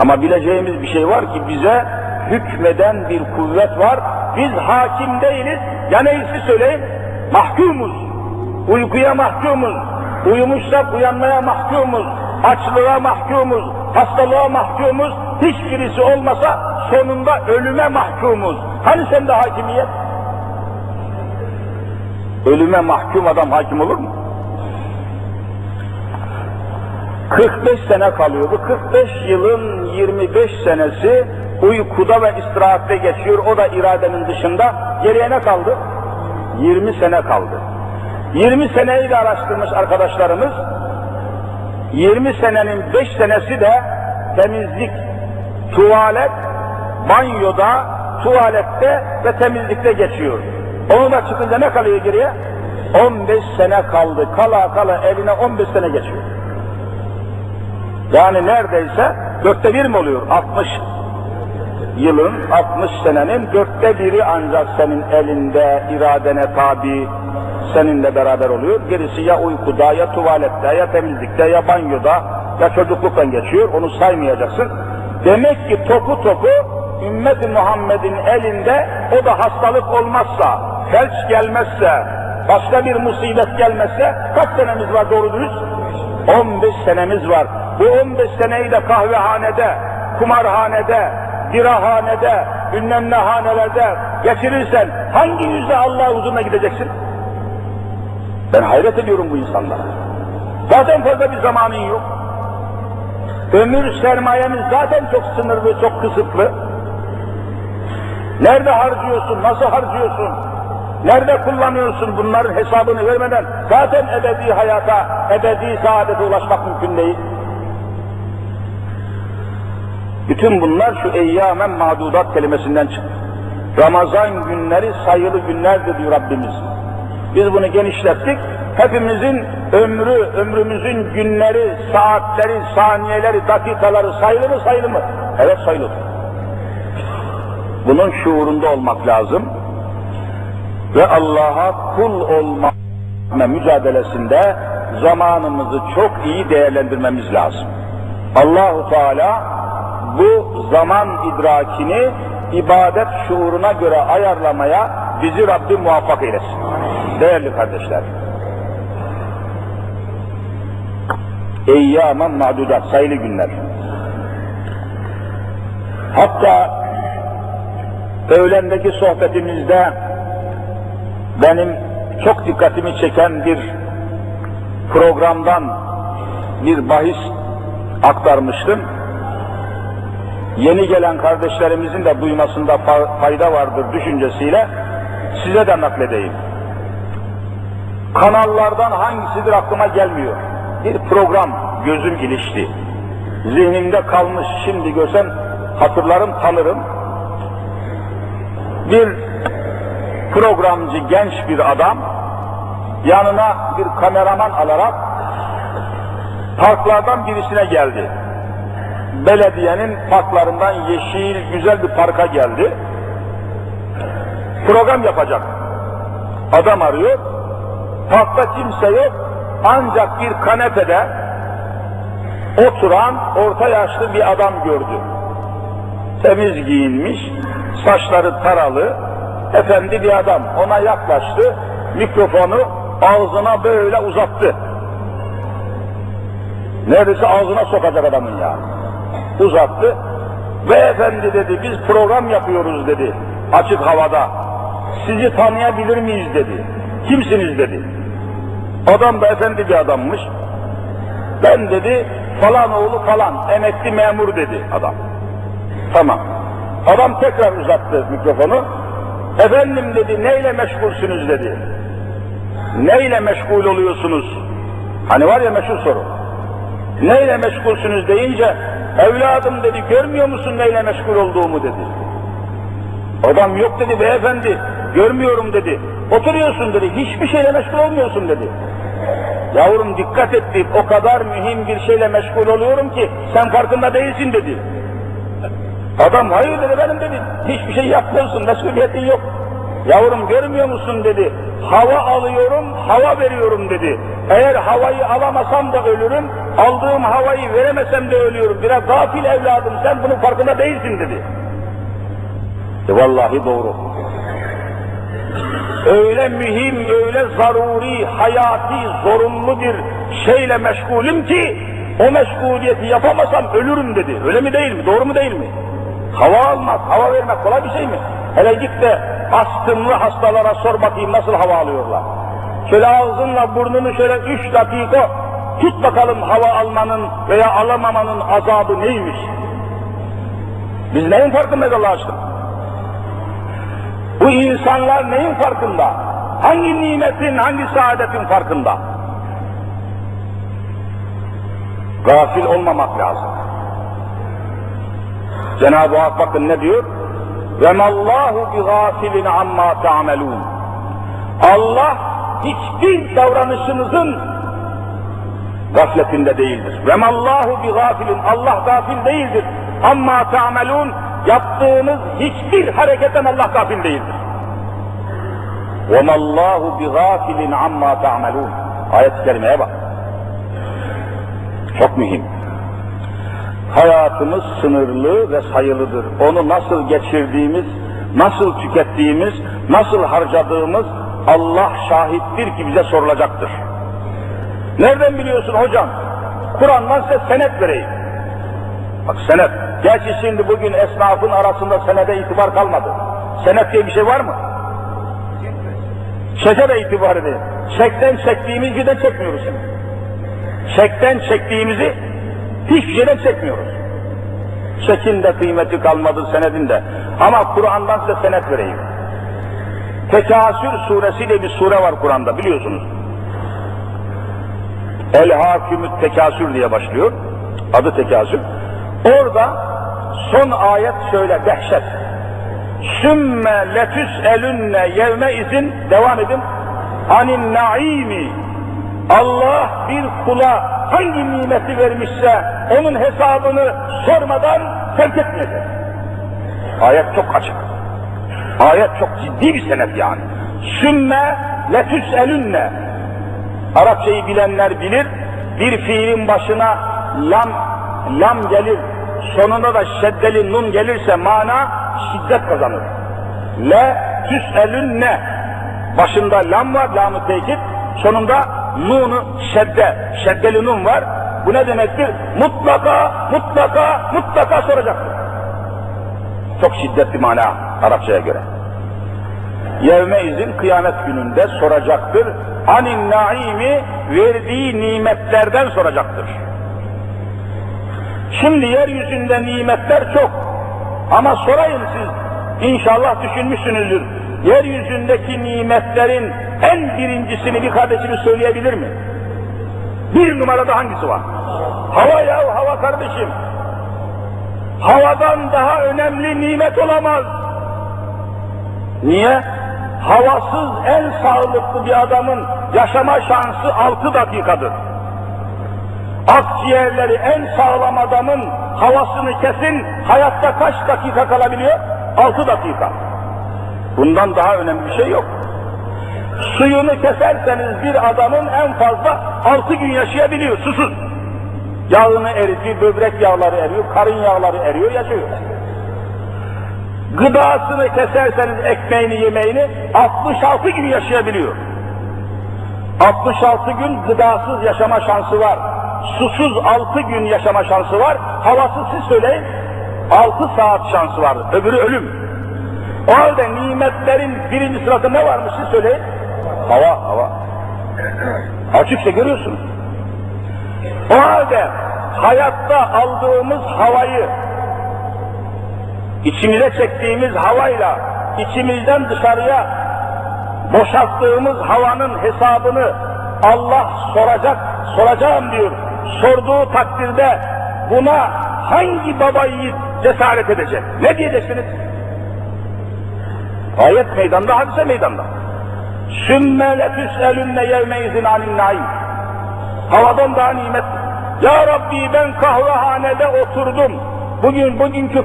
Ama bileceğimiz bir şey var ki bize hükmeden bir kuvvet var. Biz hakim değiliz. Ya neyse söyleyeyim, mahkumuz. Uykuya mahkumuz. Uyumuşsak uyanmaya mahkumuz. Açlığa mahkumuz. Hastalığa mahkumuz. Hiçbirisi olmasa sonunda ölüme mahkumuz. Hani sende hakimiyet? Ölüme mahkum adam hakim olur mu? 45 sene kalıyordu. 45 yılın 25 senesi uykuda ve istirahatte geçiyor. O da iradenin dışında. Geriye ne kaldı? 20 sene kaldı. 20 seneyi de araştırmış arkadaşlarımız. 20 senenin 5 senesi de temizlik, tuvalet, banyoda, tuvalette ve temizlikte geçiyor. Onu da çıkınca ne kalıyor geriye? 15 sene kaldı. Kala kala eline 15 sene geçiyor. Yani neredeyse dörtte bir mi oluyor? 60 yılın, 60 senenin dörtte biri ancak senin elinde, iradene tabi, seninle beraber oluyor. Gerisi ya uykuda, ya tuvalette, ya temizlikte, ya banyoda, ya çocukluktan geçiyor. Onu saymayacaksın. Demek ki topu topu ümmeti Muhammed'in elinde o da hastalık olmazsa, felç gelmezse, başka bir musibet gelmezse kaç senemiz var doğru dürüst? 15 senemiz var. Bu 15 seneyi de kahvehanede, kumarhanede, birahanede, bilmem ne hanelerde geçirirsen hangi yüzle Allah huzuruna gideceksin? Ben hayret ediyorum bu insanlara. Zaten fazla bir zamanın yok. Ömür sermayemiz zaten çok sınırlı, çok kısıtlı. Nerede harcıyorsun, nasıl harcıyorsun? Nerede kullanıyorsun bunların hesabını vermeden zaten ebedi hayata, ebedi saadete ulaşmak mümkün değil. Bütün bunlar şu eyyamen mağdudat kelimesinden çıktı. Ramazan günleri sayılı günlerdir diyor Rabbimiz. Biz bunu genişlettik. Hepimizin ömrü, ömrümüzün günleri, saatleri, saniyeleri, dakikaları sayılı mı sayılı mı? Evet sayılı. Bunun şuurunda olmak lazım. Ve Allah'a kul olma mücadelesinde zamanımızı çok iyi değerlendirmemiz lazım. Allahu Teala bu zaman idrakini ibadet şuuruna göre ayarlamaya bizi Rabbim muvaffak eylesin. Değerli kardeşler. Eyyamen ma'dudat, sayılı günler. Hatta öğlendeki sohbetimizde benim çok dikkatimi çeken bir programdan bir bahis aktarmıştım. Yeni gelen kardeşlerimizin de duymasında fayda vardır düşüncesiyle size de nakledeyim. Kanallardan hangisidir aklıma gelmiyor. Bir program gözüm ilişti. Zihnimde kalmış şimdi görsem hatırlarım tanırım. Bir programcı genç bir adam yanına bir kameraman alarak parklardan birisine geldi. Belediyenin parklarından yeşil güzel bir parka geldi. Program yapacak. Adam arıyor. Parkta kimse yok. Ancak bir kanepede oturan orta yaşlı bir adam gördü. Temiz giyinmiş, saçları taralı, efendi bir adam ona yaklaştı, mikrofonu ağzına böyle uzattı. Neredeyse ağzına sokacak adamın ya. Uzattı. Beyefendi dedi, biz program yapıyoruz dedi, açık havada. Sizi tanıyabilir miyiz dedi. Kimsiniz dedi. Adam da efendi bir adammış. Ben dedi, falan oğlu falan, emekli memur dedi adam. Tamam. Adam tekrar uzattı mikrofonu. Efendim dedi neyle meşgulsünüz dedi. Neyle meşgul oluyorsunuz? Hani var ya meşhur soru. Neyle meşgulsünüz deyince evladım dedi görmüyor musun neyle meşgul olduğumu dedi. Adam yok dedi beyefendi görmüyorum dedi. Oturuyorsun dedi hiçbir şeyle meşgul olmuyorsun dedi. Yavrum dikkat et deyip o kadar mühim bir şeyle meşgul oluyorum ki sen farkında değilsin dedi. Adam hayır dedi benim dedi. Hiçbir şey yapmıyorsun, mesuliyetin yok. Yavrum görmüyor musun dedi. Hava alıyorum, hava veriyorum dedi. Eğer havayı alamasam da ölürüm, Aldığım havayı veremesem de ölüyorum. Biraz gafil evladım sen bunun farkında değilsin dedi. E vallahi doğru. Öyle mühim, öyle zaruri, hayati, zorunlu bir şeyle meşgulüm ki o meşguliyeti yapamasam ölürüm dedi. Öyle mi değil mi? Doğru mu değil mi? Hava almak, hava vermek kolay bir şey mi? Hele git de astımlı hastalara sor bakayım nasıl hava alıyorlar. Şöyle ağzınla burnunu şöyle üç dakika tut bakalım hava almanın veya alamamanın azabı neymiş? Biz neyin farkındayız Allah aşkına? Bu insanlar neyin farkında? Hangi nimetin, hangi saadetin farkında? Gafil olmamak lazım. Cenab-ı Hak bakın ne diyor? وَمَا اللّٰهُ بِغَافِلٍ عَمَّا تَعْمَلُونَ Allah hiçbir davranışınızın gafletinde değildir. Ve mallahu bi gafilin. Allah gafil değildir. Amma ta'melun yaptığınız hiçbir hareketten Allah gafil değildir. Ve mallahu bi gafilin amma ta'melun. Ayet-i kerimeye bak. Çok mühim. Hayatımız sınırlı ve sayılıdır. Onu nasıl geçirdiğimiz, nasıl tükettiğimiz, nasıl harcadığımız Allah şahittir ki bize sorulacaktır. Nereden biliyorsun hocam? Kur'an'dan size senet vereyim. Bak senet. Gerçi şimdi bugün esnafın arasında senede itibar kalmadı. Senet diye bir şey var mı? Çeke de itibar edin. Çekten çektiğimiz birden çekmiyoruz şimdi. Çekten çektiğimizi hiçbir şeyden çekmiyoruz. Çekin de kıymeti kalmadı senedin de. Ama Kur'an'dan size senet vereyim. Tekasür suresi diye bir sure var Kur'an'da biliyorsunuz. El hakimü tekasür diye başlıyor. Adı tekasür. Orada son ayet şöyle dehşet. Sümme letüs elünne yevme izin devam edin. Anin naimi Allah bir kula hangi nimeti vermişse onun hesabını sormadan terk etmeyecek. Ayet çok açık. Ayet çok ciddi bir senet yani. Sümme letüs elünne Arapçayı bilenler bilir. Bir fiilin başına lam lam gelir. Sonunda da şeddeli nun gelirse mana şiddet kazanır. Le tüselün ne? Başında lam var, lamı tekit. Sonunda nunu şedde, şeddeli nun var. Bu ne demektir? Mutlaka, mutlaka, mutlaka soracaktır. Çok şiddetli mana Arapçaya göre. Yevme izin kıyamet gününde soracaktır. Anin naimi verdiği nimetlerden soracaktır. Şimdi yeryüzünde nimetler çok. Ama sorayım siz, inşallah düşünmüşsünüzdür. Yeryüzündeki nimetlerin en birincisini bir kardeşimiz söyleyebilir mi? Bir numarada hangisi var? Hava ya hava kardeşim. Havadan daha önemli nimet olamaz. Niye? Havasız en sağlıklı bir adamın yaşama şansı altı dakikadır. Akciğerleri en sağlam adamın havasını kesin hayatta kaç dakika kalabiliyor? Altı dakika. Bundan daha önemli bir şey yok. Suyunu keserseniz bir adamın en fazla altı gün yaşayabiliyor susuz. Yağını eritiyor, böbrek yağları eriyor, karın yağları eriyor, yaşıyor. Gıdasını keserseniz ekmeğini, yemeğini 66 gün yaşayabiliyor. 66 gün gıdasız yaşama şansı var. Susuz 6 gün yaşama şansı var. Havasız siz söyleyin 6 saat şansı var. Öbürü ölüm. O halde nimetlerin birinci sırasında ne varmış siz söyleyin? Hava, hava. Açıkça görüyorsunuz. O halde hayatta aldığımız havayı içimize çektiğimiz havayla içimizden dışarıya boşalttığımız havanın hesabını Allah soracak, soracağım diyor. Sorduğu takdirde buna hangi baba yiğit cesaret edecek? Ne diyeceksiniz? Ayet meydanda, hadise meydanda. Sümme letüselünne yevmeizin anin naim. Havadan daha nimet. Ya Rabbi ben kahvehanede oturdum. Bugün bugünkü